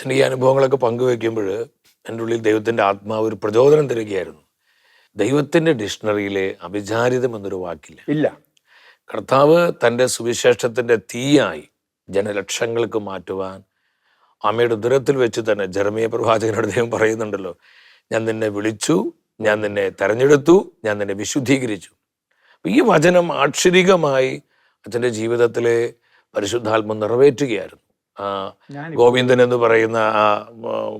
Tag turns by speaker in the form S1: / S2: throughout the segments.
S1: അച്ഛൻ ഈ അനുഭവങ്ങളൊക്കെ പങ്കുവെക്കുമ്പോൾ എന്റെ ഉള്ളിൽ ദൈവത്തിന്റെ ആത്മാവ് ഒരു പ്രചോദനം തരികയായിരുന്നു. ദൈവത്തിന്റെ ഡിക്ഷണറിയിലെ അഭിചാരിതം എന്നൊരു വാക്കില്ല.
S2: ഇല്ല.
S1: കർത്താവ് തന്റെ സുവിശേഷത്തിന്റെ തീയായി ജനലക്ഷങ്ങൾക്ക് മാറ്റുവാൻ അമ്മയുടെ ദുരത്തിൽ വെച്ച് തന്നെ ജർമ്മീയ പ്രവാചകനോട് ദൈവം പറയുന്നുണ്ടല്ലോ ഞാൻ നിന്നെ വിളിച്ചു ഞാൻ നിന്നെ തെരഞ്ഞെടുത്തു ഞാൻ നിന്നെ വിശുദ്ധീകരിച്ചു. ഈ വചനം ആക്ഷരികമായി അച്ഛന്റെ ജീവിതത്തിലെ പരിശുദ്ധാത്മ നിറവേറ്റുകയായിരുന്നു. ഗോവിന്ദൻ എന്ന് പറയുന്ന ആ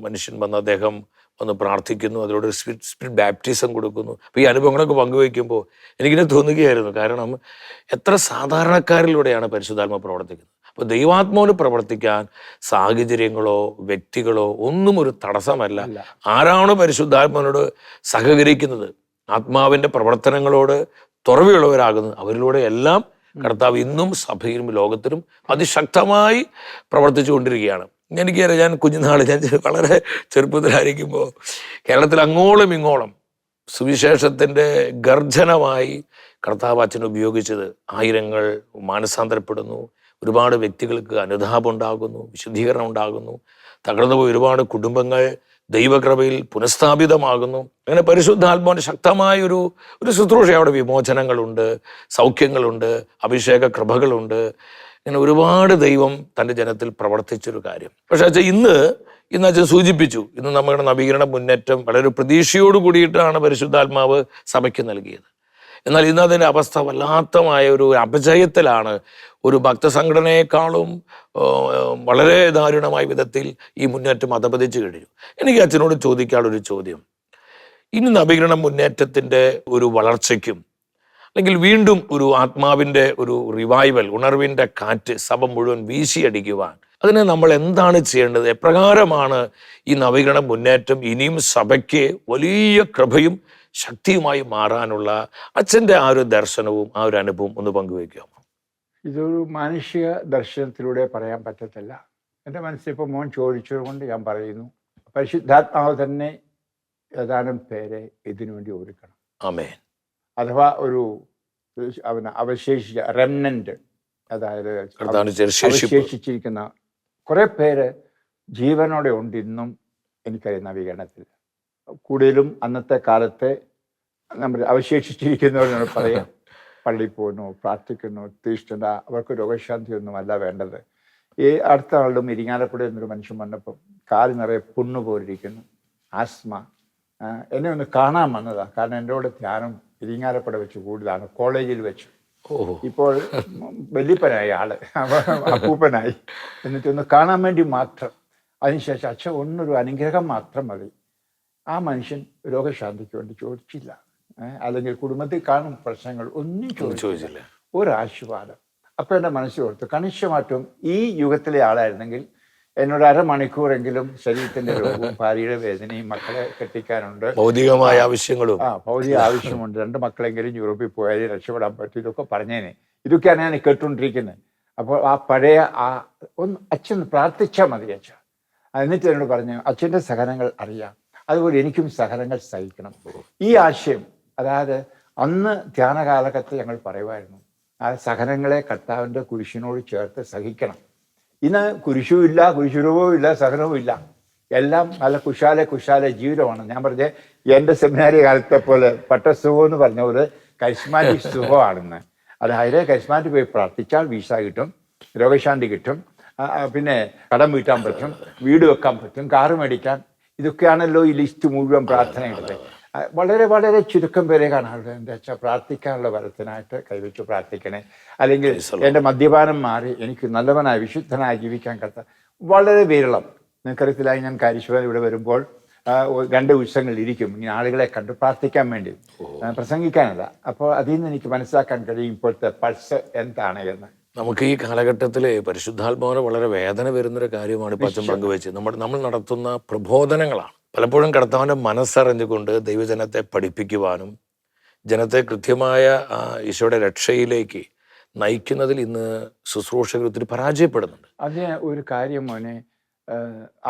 S1: മനുഷ്യൻ വന്ന് അദ്ദേഹം വന്ന് പ്രാർത്ഥിക്കുന്നു. അതിലൂടെ സ്പിരിറ്റ് സ്പിരിറ്റ് ബാപ്റ്റിസം കൊടുക്കുന്നു. അപ്പോൾ ഈ അനുഭവങ്ങളൊക്കെ പങ്കുവയ്ക്കുമ്പോൾ എനിക്കിനെ തോന്നുകയായിരുന്നു. കാരണം എത്ര സാധാരണക്കാരിലൂടെയാണ് പരിശുദ്ധാത്മ പ്രവർത്തിക്കുന്നത്? അപ്പോൾ ദൈവാത്മാവിന് പ്രവർത്തിക്കാൻ സാഹചര്യങ്ങളോ വ്യക്തികളോ ഒന്നും ഒരു തടസ്സമല്ല.
S2: ആരാണോ
S1: ആരാണ് പരിശുദ്ധാത്മാവിനോട് സഹകരിക്കുന്നത്? ആത്മാവിന്റെ പ്രവർത്തനങ്ങളോട് തുറവിയുള്ളവരാകുന്നത്. അവരിലൂടെ എല്ലാം കർത്താവ് ഇന്നും സഭയിലും ലോകത്തിലും അതിശക്തമായി പ്രവർത്തിച്ചു കൊണ്ടിരിക്കുകയാണ് എനിക്കറിയാം ഞാൻ കുഞ്ഞുനാൾ ഞാൻ വളരെ ചെറുപ്പത്തിലായിരിക്കുമ്പോൾ കേരളത്തിൽ അങ്ങോളം ഇങ്ങോളം സുവിശേഷത്തിന്റെ ഗർജനമായി കർത്താവ് അച്ഛൻ ഉപയോഗിച്ചത് ആയിരങ്ങൾ മാനസാന്തരപ്പെടുന്നു ഒരുപാട് വ്യക്തികൾക്ക് അനുതാപം ഉണ്ടാകുന്നു വിശുദ്ധീകരണം ഉണ്ടാകുന്നു തകർന്നുപോയ ഒരുപാട് കുടുംബങ്ങൾ ദൈവകൃപയിൽ പുനഃസ്ഥാപിതമാകുന്നു. അങ്ങനെ പരിശുദ്ധാത്മാവിന്റെ ശക്തമായൊരു ഒരു ശുശ്രൂഷ അവിടെ വിമോചനങ്ങളുണ്ട് സൗഖ്യങ്ങളുണ്ട് അഭിഷേക കൃപകളുണ്ട്. ഇങ്ങനെ ഒരുപാട് ദൈവം തന്റെ ജനത്തിൽ പ്രവർത്തിച്ചൊരു കാര്യം. പക്ഷെ അച്ഛൻ ഇന്ന് ഇന്ന് അച്ഛൻ സൂചിപ്പിച്ചു ഇന്ന് നമ്മുടെ നവീകരണ മുന്നേറ്റം വളരെ പ്രതീക്ഷയോട് കൂടിയിട്ടാണ് പരിശുദ്ധാത്മാവ് സഭയ്ക്ക് നൽകിയത്. എന്നാൽ ഇന്ന് അതിന്റെ അവസ്ഥ വല്ലാത്തമായ ഒരു അപജയത്തിലാണ് ഒരു ഭക്തസംഘടനയെക്കാളും വളരെ ദാരുണമായ വിധത്തിൽ ഈ മുന്നേറ്റം അധപതിച്ചു കഴിഞ്ഞു. എനിക്ക് അച്ഛനോട് ചോദിക്കാനുള്ളൊരു ചോദ്യം. ഇനി നവീകരണ മുന്നേറ്റത്തിന്റെ ഒരു വളർച്ചയ്ക്കും അല്ലെങ്കിൽ വീണ്ടും ഒരു ആത്മാവിന്റെ ഒരു റിവൈവൽ ഉണർവിന്റെ കാറ്റ് സഭ മുഴുവൻ വീശിയടിക്കുവാൻ അതിനെ നമ്മൾ എന്താണ് ചെയ്യേണ്ടത്? എപ്രകാരമാണ് ഈ നവീകരണ മുന്നേറ്റം ഇനിയും സഭയ്ക്ക് വലിയ കൃപയും ശക്തിയുമായി മാറാനുള്ള അച്ഛന്റെ ആ ഒരു ദർശനവും ആ ഒരു അനുഭവം ഒന്ന് പങ്കുവയ്ക്കാമോ?
S2: ഇതൊരു മാനുഷിക ദർശനത്തിലൂടെ പറയാൻ പറ്റത്തില്ല. എന്റെ മനസ്സിപ്പോൾ മോൻ ചോദിച്ചതുകൊണ്ട് ഞാൻ പറയുന്നു. പരിശുദ്ധാത്മാവ് തന്നെ ഏതാനും പേരെ ഇതിനു വേണ്ടി ഒരുക്കണം.
S1: ആമേൻ.
S2: അഥവാ ഒരു അവന് അവശേഷിച്ച റെമനന്റ് അതായത് അവശേഷിച്ചിരിക്കുന്ന കുറെ പേര് ജീവനോടെ ഉണ്ട് ഇന്നും എനിക്കറിയാം നവീകരണത്തിൽ. കൂടുതലും അന്നത്തെ കാലത്തെ നമ്മൾ അവശേഷിച്ചിരിക്കുന്നവരോട് പറയാം. പള്ളിയിൽ പോകുന്നു പ്രാർത്ഥിക്കുന്നു തീഷ്ണത അവർക്ക് രോഗശാന്തി ഒന്നുമല്ല വേണ്ടത്. ഈ അടുത്ത ആളും ഇരിങ്ങാലക്കുട എന്നൊരു മനുഷ്യൻ വന്നപ്പം കാൽ നിറയെ പുണ്ണു പോലിരിക്കുന്നു. ആസ്മ. എന്നെ ഒന്ന് കാണാൻ വന്നതാണ് കാരണം എന്റെ കൂടെ ധ്യാനം ഇരിങ്ങാലക്കുട വെച്ച് കൂടുതലാണ്. കോളേജിൽ വെച്ച്. ഇപ്പോൾ വല്യപ്പനായി ആൾ. അപ്പൂപ്പനായി. എന്നിട്ടൊന്ന് കാണാൻ വേണ്ടി മാത്രം. അതിനുശേഷം അച്ഛൻ ഒന്നൊരു അനുഗ്രഹം മാത്രം മതി. ആ മനുഷ്യൻ രോഗശാന്തിക്ക് വേണ്ടി ചോദിച്ചില്ല. അല്ലെങ്കിൽ കുടുംബത്തിൽ കാണും പ്രശ്നങ്ങൾ ഒന്നും ചോദിച്ചില്ല. ഒരു ആശീർവാദം അപ്പൊ എന്റെ മനസ്സിൽ ഓർത്തു കണിശമാറ്റവും ഈ യുഗത്തിലെ ആളായിരുന്നെങ്കിൽ എന്നോട് അരമണിക്കൂറെങ്കിലും ശരീരത്തിന്റെ രോഗവും ഭാര്യയുടെ വേദനയും മക്കളെ കെട്ടിക്കാനുണ്ട്.
S1: ഭൗതികമായ ആവശ്യങ്ങളും.
S2: ആ ഭൗതിക ആവശ്യമുണ്ട്. രണ്ട് മക്കളെങ്കിലും യൂറോപ്പിൽ പോയാൽ രക്ഷപ്പെടാൻ പറ്റും. ഇതൊക്കെ പറഞ്ഞേനെ. ഇതൊക്കെയാണ് ഞാൻ കേട്ടുകൊണ്ടിരിക്കുന്നത് അപ്പോൾ ആ പഴയ ആ ഒന്ന് അച്ഛൻ പ്രാർത്ഥിച്ചാൽ മതി അച്ഛൻ. എന്നിട്ട് എന്നോട് പറഞ്ഞു അച്ഛന്റെ സഹനങ്ങൾ അറിയാം. അതുപോലെ എനിക്കും സഹനങ്ങൾ സഹിക്കണം. ഈ ആശയം അതായത് അന്ന് ധ്യാന കാലഘട്ടത്തിൽ ഞങ്ങൾ പറയുമായിരുന്നു ആ സഹനങ്ങളെ കർത്താവിന്റെ കുരിശിനോട് ചേർത്ത് സഹിക്കണം. ഇന്ന് കുരിശും ഇല്ല കുരിശുരൂപവും ഇല്ല സഹനവും ഇല്ല എല്ലാം നല്ല കുശാലെ കുശാലെ ജീവിതമാണ്. ഞാൻ പറഞ്ഞേ എന്റെ സെമിനാരി കാലത്തെ പോലെ പട്ടസുഖം എന്ന് പറഞ്ഞ പോലെ കരിസ്മാറ്റിക് സുഖമാണെന്ന്. അതായത് കരിസ്മാറ്റിക് പോയി പ്രാർത്ഥിച്ചാൽ വീസ കിട്ടും രോഗശാന്തി കിട്ടും പിന്നെ കടം വീട്ടാൻ പറ്റും വീട് വെക്കാൻ പറ്റും കാറ് മേടിക്കാൻ ഇതൊക്കെയാണല്ലോ ഈ ലിസ്റ്റ് മുഴുവൻ പ്രാർത്ഥനയുള്ളത്. വളരെ വളരെ ചുരുക്കം പേരെ കാണാറുള്ളത് എന്താ വെച്ചാൽ പ്രാർത്ഥിക്കാനുള്ള വരത്തിനായിട്ട് കൈവച്ച് പ്രാർത്ഥിക്കണേ. അല്ലെങ്കിൽ എന്റെ മദ്യപാനം മാറി എനിക്ക് നല്ലവനായി വിശുദ്ധനായി ജീവിക്കാൻ കത്ത. വളരെ വിരളം. നിങ്ങൾക്കറിയത്തിലായി ഞാൻ കാരീശ്വരൻ ഇവിടെ വരുമ്പോൾ രണ്ട് ഉത്സവങ്ങളിൽ ഇരിക്കും. ഇങ്ങനെ ആളുകളെ കണ്ട് പ്രാർത്ഥിക്കാൻ വേണ്ടി. പ്രസംഗിക്കാനല്ല. അപ്പോൾ അതിൽ നിന്ന് എനിക്ക് മനസ്സിലാക്കാൻ കഴിയും ഇപ്പോഴത്തെ പൾസ് എന്താണ് എന്ന്.
S1: നമുക്ക് ഈ കാലഘട്ടത്തിൽ പരിശുദ്ധാത്മാവിന് വളരെ വേദന വരുന്നൊരു കാര്യമാണ് ഇപ്പം അച്ഛൻ പങ്കുവെച്ചത് നമ്മൾ നമ്മൾ നടത്തുന്ന പ്രബോധനങ്ങളാണ്. പലപ്പോഴും കർത്താവിന്റെ മനസ്സറിഞ്ഞുകൊണ്ട് ദൈവജനത്തെ പഠിപ്പിക്കുവാനും ജനത്തെ കൃത്യമായ ആ, ഈശോയുടെ രക്ഷയിലേക്ക് നയിക്കുന്നതിൽ ഇന്ന് ശുശ്രൂഷകർ ഒത്തിരി പരാജയപ്പെടുന്നുണ്ട്.
S2: അതിന് ഒരു കാര്യം മോനെ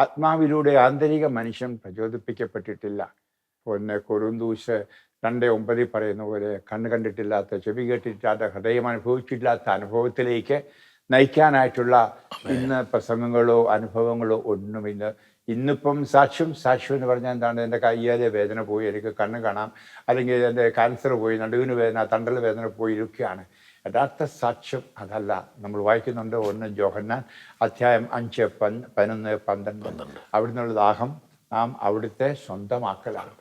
S2: ആത്മാവിലൂടെ ആന്തരിക മനുഷ്യൻ പ്രചോദിപ്പിക്കപ്പെട്ടിട്ടില്ല. ഒന്ന് കൊറുന്തൂസ് രണ്ട് ഒമ്പതിൽ പറയുന്ന പോലെ കണ്ണ് കണ്ടിട്ടില്ലാത്ത ചെവി കേട്ടിട്ടില്ലാത്ത ഹൃദയം അനുഭവിച്ചിട്ടില്ലാത്ത അനുഭവത്തിലേക്ക് നയിക്കാനായിട്ടുള്ള ഇന്ന് പ്രസംഗങ്ങളോ അനുഭവങ്ങളോ ഒന്നുമില്ല. ഇന്നിപ്പം സാക്ഷ്യം സാക്ഷ്യം എന്ന് പറഞ്ഞാൽ എന്താണ്? എന്റെ കയ്യാലെ വേദന പോയി എനിക്ക് കണ്ണ് കാണാം. അല്ലെങ്കിൽ എന്റെ ക്യാൻസർ പോയി നടുവിന് വേദന തണ്ടൽ വേദന പോയി ഇരിക്കുകയാണ്. യഥാർത്ഥ സാക്ഷ്യം അതല്ല. നമ്മൾ വായിക്കുന്നുണ്ട് ഒന്ന് ജോഹന്നാൻ അധ്യായം അഞ്ച് പൻ പതിനൊന്ന് പന്ത്രണ്ട്. അവിടെ നിന്നുള്ള ദാഹം നാം അവിടുത്തെ സ്വന്തമാക്കലാണ്.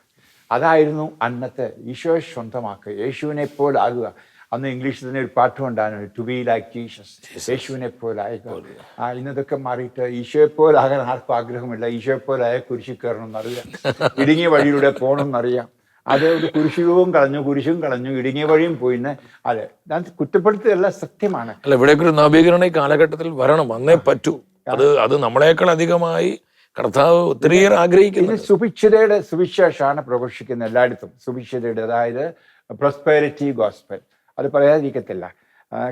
S2: അതായിരുന്നു അന്നത്തെ ഈശോയെ സ്വന്തമാക്കുക. യേശുവിനെ പോലെ ആകുക. അന്ന് ഇംഗ്ലീഷിൽ തന്നെ ഒരു പാട്ടും ഉണ്ടായിരുന്നു ടു ബി ലൈക്ക് ജീസസ് യേശുവിനെ പോലെ. ആകുക ആ ഇന്നതൊക്കെ മാറിയിട്ട് ഈശോയെ പോലെ ആകാൻ ആർക്കും ആഗ്രഹമില്ല. ഈശോയെ പോലെ ആയ കുരിശിൽ കയറണം എന്നറിയാം ഇടുങ്ങിയ വഴിയിലൂടെ പോകണം എന്നറിയാം അത് ഒരു കുരിശുവും കളഞ്ഞു കുരിശും കളഞ്ഞു ഇടുങ്ങിയ വഴിയും പോയിന്ന്. അതെ ഞാൻ കുറ്റപ്പെടുത്തിയതെല്ലാം സത്യമാണ്.
S1: അല്ല ഇവിടേക്ക് ഒരു നവീകരണ ഈ കാലഘട്ടത്തിൽ വരണം. വന്നേ പറ്റൂ. അത് അത് നമ്മളെക്കാൾ അധികമായി കർത്താവ് ഒത്തിരിയേറെ ആഗ്രഹിക്കുന്നു
S2: സുഭിക്ഷതയുടെ സുവിശേഷമാണ് പ്രഘോഷിക്കുന്നത് എല്ലായിടത്തും. സുഭിക്ഷതയുടെ അതായത് പ്രോസ്പെരിറ്റി ഗോസ്പെൽ അത് പറയാതിരിക്കത്തില്ല.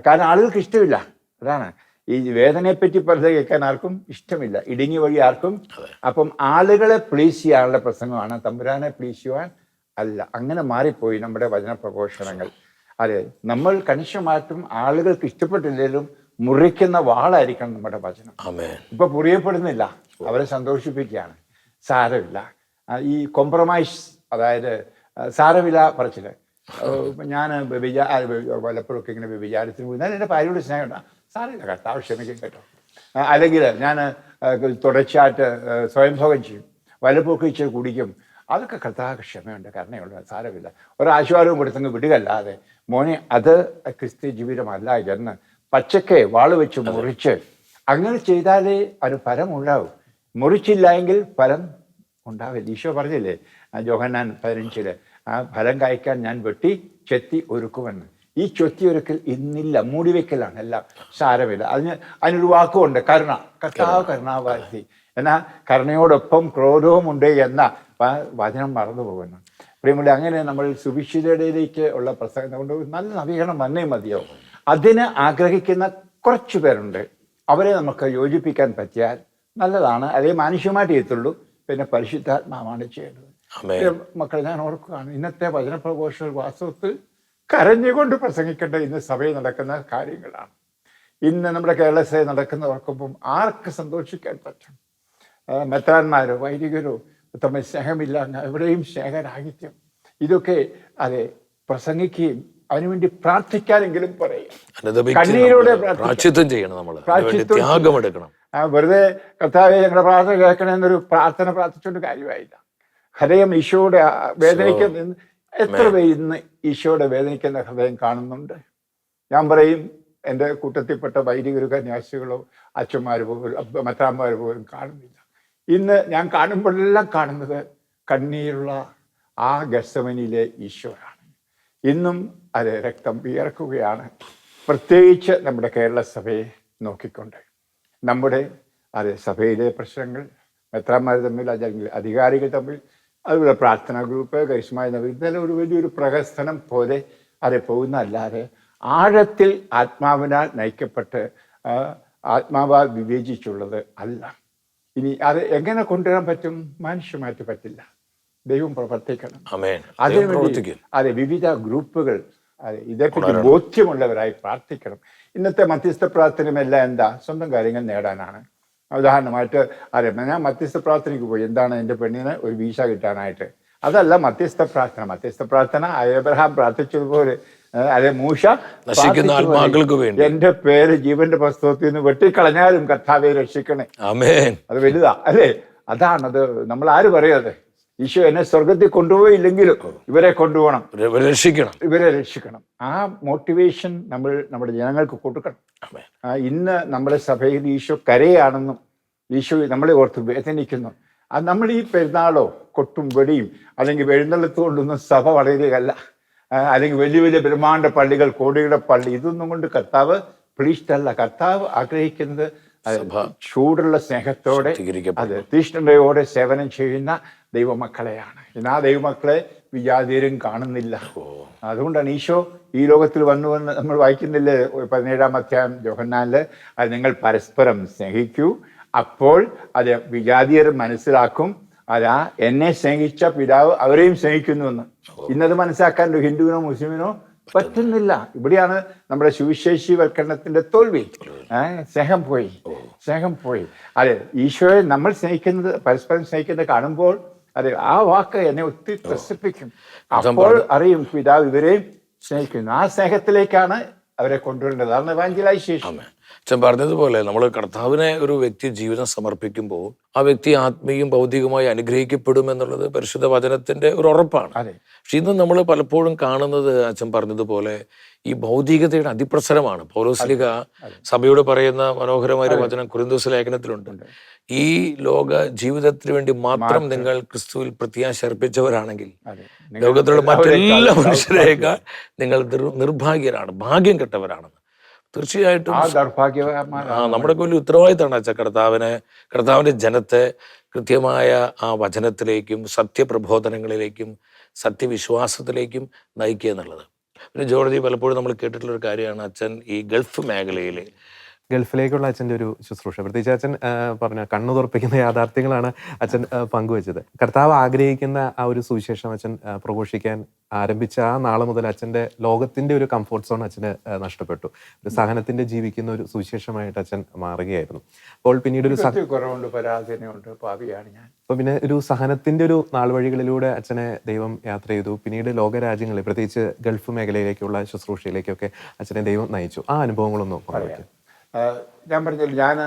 S2: കാരണം ആളുകൾക്ക് ഇഷ്ടമില്ല. അതാണ്. ഈ വേദനയെ പറ്റി പറഞ്ഞത് കേൾക്കാൻ ആർക്കും ഇഷ്ടമില്ല. ഇടുങ്ങി വഴി ആർക്കും. അപ്പം ആളുകളെ പ്ലീസ് ചെയ്യാനുള്ള പ്രസംഗമാണ്. തമ്പുരാനെ പ്ലീസ് ചെയ്യുവാൻ അല്ല. അങ്ങനെ മാറിപ്പോയി നമ്മുടെ വചന പ്രഘോഷണങ്ങൾ അതെ. നമ്മൾ കണിശമായിട്ടും ആളുകൾക്ക് ഇഷ്ടപ്പെട്ടില്ലെങ്കിലും മുറിക്കുന്ന വാളായിരിക്കണം നമ്മുടെ വചനം. ഇപ്പൊ പുറിയപ്പെടുന്നില്ല അവരെ സന്തോഷിപ്പിക്കുകയാണ്. സാരമില്ല. ഈ കോംപ്രമൈസ് അതായത് സാരമില്ല പറച്ചിൽ. ഞാൻ വല്ലപ്പോഴൊക്കെ ഇങ്ങനെ വിചാരത്തിന് പോയി എന്റെ എന്റെ ഭാര്യയോട് സ്നേഹമുണ്ട്. സാരമില്ല കർത്താവ് ക്ഷമിക്കും കേട്ടോ. അല്ലെങ്കിൽ ഞാൻ തുടർച്ചയായിട്ട് സ്വയംഭോഗം ചെയ്യും. വല്ലപ്പോഴൊക്കെ ഇച്ചിരി കുടിക്കും. അതൊക്കെ കർത്താവ് ക്ഷമയുണ്ട് കരുണയുണ്ട്. സാരമില്ല. ഒരാശ്വാസവും കൊടുത്തങ്ങ് വിടുകല്ലാതെ മോനെ അത് ക്രിസ്ത്യ ജീവിതമല്ല എന്ന് പച്ചക്കെ വാൾ വെച്ച് മുറിച്ച്. അങ്ങനെ ചെയ്താലേ ഒരു ഫലം ഉണ്ടാവും. മുറിച്ചില്ല എങ്കിൽ ഫലം ഉണ്ടാവില്ല. ഈശോ പറഞ്ഞില്ലേ ആ ജോഹന്നാൻ പതിനഞ്ചിൽ ആ ഫലം കായ്ക്കാൻ ഞാൻ വെട്ടി ചെത്തി ഒരുക്കുമെന്ന്. ഈ ചൊത്തി ഒരുക്കൽ ഇന്നില്ല മൂടിവെക്കലാണ് എല്ലാം സാരമില്ല. അതിന് അതിനൊരു വാക്കുമുണ്ട് കരുണ. കർത്താവ് കരുണാവാസി എന്നാൽ കരുണയോടൊപ്പം ക്രോധവും ഉണ്ട് എന്ന വചനം മറന്നു പോകുന്നു. പ്രിയമുള്ള അങ്ങനെ നമ്മൾ സുഭിക്ഷിതയിലേക്ക് ഉള്ള പ്രസംഗം കൊണ്ട് നല്ല നവീകരണം വന്നേ മതിയോ അതിന് ആഗ്രഹിക്കുന്ന കുറച്ചു പേരുണ്ട്. അവരെ നമുക്ക് യോജിപ്പിക്കാൻ പറ്റിയാൽ നല്ലതാണ്. അതേ മാനുഷ്യമായിട്ട് എത്തുള്ളൂ പിന്നെ പരിശുദ്ധാത്മാവാണ് ചെയ്യേണ്ടത്. മക്കൾ ഞാൻ ഓർക്കുകയാണ് ഇന്നത്തെ വചനപ്രഘോഷങ്ങൾ വാസ്തവത്തിൽ കരഞ്ഞുകൊണ്ട് പ്രസംഗിക്കേണ്ട ഇന്ന് സഭയിൽ നടക്കുന്ന കാര്യങ്ങളാണ്. ഇന്ന് നമ്മുടെ കേരള നടക്കുന്ന ഓർക്കുമ്പം ആർക്ക് സന്തോഷിക്കാൻ പറ്റും? മെത്രാന്മാരോ വൈദികരോ തമ്മിൽ സ്നേഹമില്ല എവിടെയും സ്നേഹരാഹിത്യം. ഇതൊക്കെ അതെ പ്രസംഗിക്കുകയും അതിനുവേണ്ടി പ്രാർത്ഥിക്കാനെങ്കിലും പറയുക. കണ്ണീരോടെ
S1: ചെയ്യണം നമ്മൾ. ത്യാഗം
S2: എടുക്കണം. വെറുതെ കർത്താവെ ഞങ്ങളുടെ പ്രാർത്ഥന കേൾക്കണമെന്നൊരു പ്രാർത്ഥന പ്രാർത്ഥിച്ചുകൊണ്ട് കാര്യമായില്ല. ഹൃദയം ഈശോയുടെ വേദനയ്ക്ക് വേദനിക്കുന്ന എത്ര പേര് ഇന്ന് ഈശോയുടെ വേദനിക്കുന്ന ഹൃദയം കാണുന്നുണ്ട്? ഞാൻ പറയും എന്റെ കൂട്ടത്തിൽപ്പെട്ട വൈദികരോ കന്യാസികളോ അച്ഛന്മാർ പോലും മറ്റാന്മാർ പോലും കാണുന്നില്ല. ഇന്ന് ഞാൻ കാണുമ്പോഴെല്ലാം കാണുന്നത് കണ്ണീരുള്ള ആ ഗസവനിലെ ഈശോയാണ്. ഇന്നും അത് രക്തം വിയർക്കുകയാണ്. പ്രത്യേകിച്ച് നമ്മുടെ കേരള സഭയെ നോക്കിക്കൊണ്ട്. നമ്മുടെ അത് സഭയിലെ പ്രശ്നങ്ങൾ മെത്രാന്മാർ തമ്മിൽ അല്ലെങ്കിൽ അധികാരികൾ തമ്മിൽ അതുപോലെ പ്രാർത്ഥനാ ഗ്രൂപ്പ് കരിഷ്മായ ഇതെല്ലാം ഒരു വലിയൊരു പ്രഹസനം പോലെ അത് പോകുന്നതല്ലാതെ ആഴത്തിൽ ആത്മാവിനാൽ നയിക്കപ്പെട്ട് ആത്മാവാൽ വിവേചിച്ചുള്ളത് അല്ല. ഇനി അത് എങ്ങനെ കൊണ്ടുവരാൻ പറ്റും? മനുഷ്യമായിട്ട് പറ്റില്ല. ദൈവം പ്രവർത്തിക്കണം. അതിനുവേണ്ടി അതെ വിവിധ ഗ്രൂപ്പുകൾ ഇതേപ്പറ്റി ബോധ്യമുള്ളവരായി പ്രാർത്ഥിക്കണം. ഇന്നത്തെ മധ്യസ്ഥ പ്രാർത്ഥനയെല്ലാം എന്താ? സ്വന്തം കാര്യങ്ങൾ നേടാനാണ്. ഉദാഹരണമായിട്ട് അതെ ഞാൻ മധ്യസ്ഥ പ്രാർത്ഥനയ്ക്ക് പോയി. എന്താണ് എന്റെ പെണ്ണിന് ഒരു വീശ കിട്ടാനായിട്ട്? അതല്ല മധ്യസ്ഥ പ്രാർത്ഥന. മധ്യസ്ഥ പ്രാർത്ഥന അയബ്രഹാം പ്രാർത്ഥിച്ചതുപോലെ അതെ മൂഷ
S1: നശിക്കുന്ന ആത്മാക്കൾക്ക് വേണ്ടി.
S2: എന്റെ പേര് ജീവന്റെ പുസ്തകത്തിൽ നിന്ന് വെട്ടിക്കളഞ്ഞാലും കർത്താവെ രക്ഷിക്കണേ. അത് വലുതാ അല്ലേ? അതാണത്. നമ്മൾ ആര് പറയാതെ ഈശോ എന്നെ സ്വർഗത്തിൽ കൊണ്ടുപോയില്ലെങ്കിലും ഇവരെ കൊണ്ടുപോകണം.
S1: രക്ഷിക്കണം.
S2: ഇവരെ രക്ഷിക്കണം. ആ മോട്ടിവേഷൻ നമ്മൾ നമ്മുടെ ജനങ്ങൾക്ക് കൊടുക്കണം. ഇന്ന് നമ്മുടെ സഭയിൽ ഈശോ കരയാണെന്നും ഈശോ നമ്മളെ ഓർത്ത് വേദനിക്കുന്നു. അത് നമ്മൾ ഈ പെരുന്നാളോ കൊട്ടും വെടിയും അല്ലെങ്കിൽ എഴുന്നള്ളത്ത് കൊണ്ടൊന്നും സഭ വളരുകയല്ല അല്ലെങ്കിൽ വലിയ വലിയ ബ്രഹ്മാണ്ട പള്ളികൾ കോടിയുടെ പള്ളി ഇതൊന്നും കൊണ്ട് കർത്താവ് പ്ലീസ്റ്റല്ല കർത്താവ് ആഗ്രഹിക്കുന്നത് ചൂടുള്ള സ്നേഹത്തോടെ. അത് തീഷ്ണതയോടെ സേവനം ചെയ്യുന്ന ദൈവമക്കളെയാണ്. ഇന്ന് ആ ദൈവമക്കളെ വിജാതീരും കാണുന്നില്ല. അതുകൊണ്ടാണ് ഈശോ ഈ ലോകത്തിൽ വന്നു വന്ന് നമ്മൾ വായിക്കുന്നില്ലേ? പതിനേഴാം അധ്യായം ജോഹന്നാലിൽ അത് നിങ്ങൾ പരസ്പരം സ്നേഹിക്കൂ അപ്പോൾ അത് വിജാതീയർ മനസ്സിലാക്കും. അതാ എന്നെ സ്നേഹിച്ച പിതാവ് അവരെയും സ്നേഹിക്കുന്നുവെന്ന്. ഇന്നത് മനസ്സിലാക്കാൻ ഒരു ഹിന്ദുവിനോ മുസ്ലിമിനോ പറ്റുന്നില്ല. ഇവിടെയാണ് നമ്മുടെ സുവിശേഷിവൽക്കരണത്തിന്റെ തോൽവി. സ്നേഹം പോയി. സ്നേഹം പോയി. അതെ ഈശോയെ നമ്മൾ സ്നേഹിക്കുന്നത് പരസ്പരം സ്നേഹിക്കുന്നത് കാണുമ്പോൾ അതെ ആ വാക്ക് എന്നെ ഒത്തിരി ത്രസിപ്പിക്കും. അപ്പോൾ അറിയും പിതാവ് ഇവരെയും സ്നേഹിക്കുന്നു. ആ സ്നേഹത്തിലേക്കാണ് അവരെ കൊണ്ടുവരേണ്ടത്. അതാണ് വാഞ്ചിലായി
S1: ആമേൻ. അച്ഛൻ പറഞ്ഞതുപോലെ നമ്മൾ കർത്താവിനെ ഒരു വ്യക്തി ജീവിതം സമർപ്പിക്കുമ്പോൾ ആ വ്യക്തി ആത്മീയം ഭൗതികമായി അനുഗ്രഹിക്കപ്പെടും എന്നുള്ളത് പരിശുദ്ധ വചനത്തിന്റെ ഒരു ഉറപ്പാണ്. പക്ഷെ ഇന്ന് നമ്മൾ പലപ്പോഴും കാണുന്നത് അച്ഛൻ പറഞ്ഞതുപോലെ ഈ ഭൗതികതയുടെ അതിപ്രസരമാണ്. പൗലോസ്ലിക സഭയോട് പറയുന്ന മനോഹരമായ ഒരു വചനം കുരുന്തോസ് ലേഖനത്തിലുണ്ട്. ഈ ലോക ജീവിതത്തിന് വേണ്ടി മാത്രം നിങ്ങൾ ക്രിസ്തുവിൽ പ്രത്യാശ അർപ്പിച്ചവരാണെങ്കിൽ ലോകത്തിലുള്ള മറ്റെല്ലാ മനുഷ്യരേക്കാൾ നിങ്ങൾ നിർ- നിർഭാഗ്യരാണ് ഭാഗ്യം കെട്ടവരാണെന്ന്. തീർച്ചയായിട്ടും. നമ്മുടെ വലിയ ഉത്തരവാദിത്തമാണ് അച്ഛ കർത്താവിനെ കർത്താവിന്റെ ജനത്തെ കൃത്യമായ ആ വചനത്തിലേക്കും സത്യപ്രബോധനങ്ങളിലേക്കും സത്യവിശ്വാസത്തിലേക്കും നയിക്കുക എന്നുള്ളത്. പിന്നെ ജോർജി പലപ്പോഴും നമ്മൾ കേട്ടിട്ടുള്ള ഒരു കാര്യമാണ് അച്ഛൻ ഈ ഗൾഫ് മേഖലയിൽ
S3: ഗൾഫിലേക്കുള്ള അച്ഛന്റെ ഒരു ശുശ്രൂഷ. പ്രത്യേകിച്ച് അച്ഛൻ പറഞ്ഞ കണ്ണു തുറപ്പിക്കുന്ന യാഥാർത്ഥ്യങ്ങളാണ് അച്ഛൻ പങ്കുവച്ചത്. കർത്താവ് ആഗ്രഹിക്കുന്ന ആ ഒരു സുവിശേഷം അച്ഛൻ പ്രഘോഷിക്കാൻ ആരംഭിച്ച ആ നാളെ മുതൽ അച്ഛന്റെ ലോകത്തിന്റെ ഒരു കംഫോർട്ട് സോൺ അച്ഛന് നഷ്ടപ്പെട്ടു. ഒരു സഹനത്തിന്റെ ജീവിക്കുന്ന ഒരു സുവിശേഷമായിട്ട് അച്ഛൻ മാറുകയായിരുന്നു. അപ്പോൾ പിന്നീട് ഒരു
S2: കുറവുണ്ട് പരാധീനമുണ്ട് പാപിയാണ് ഞാൻ.
S3: അപ്പോൾ പിന്നെ ഒരു സഹനത്തിന്റെ ഒരു നാൾ വഴികളിലൂടെ അച്ഛനെ ദൈവം യാത്ര ചെയ്തു. പിന്നീട് ലോകരാജ്യങ്ങളിൽ പ്രത്യേകിച്ച് ഗൾഫ് മേഖലയിലേക്കുള്ള ശുശ്രൂഷയിലേക്കൊക്കെ അച്ഛനെ ദൈവം നയിച്ചു. ആ അനുഭവങ്ങളൊന്നും
S2: ആ, ഞാൻ പറഞ്ഞില്ല ഞാൻ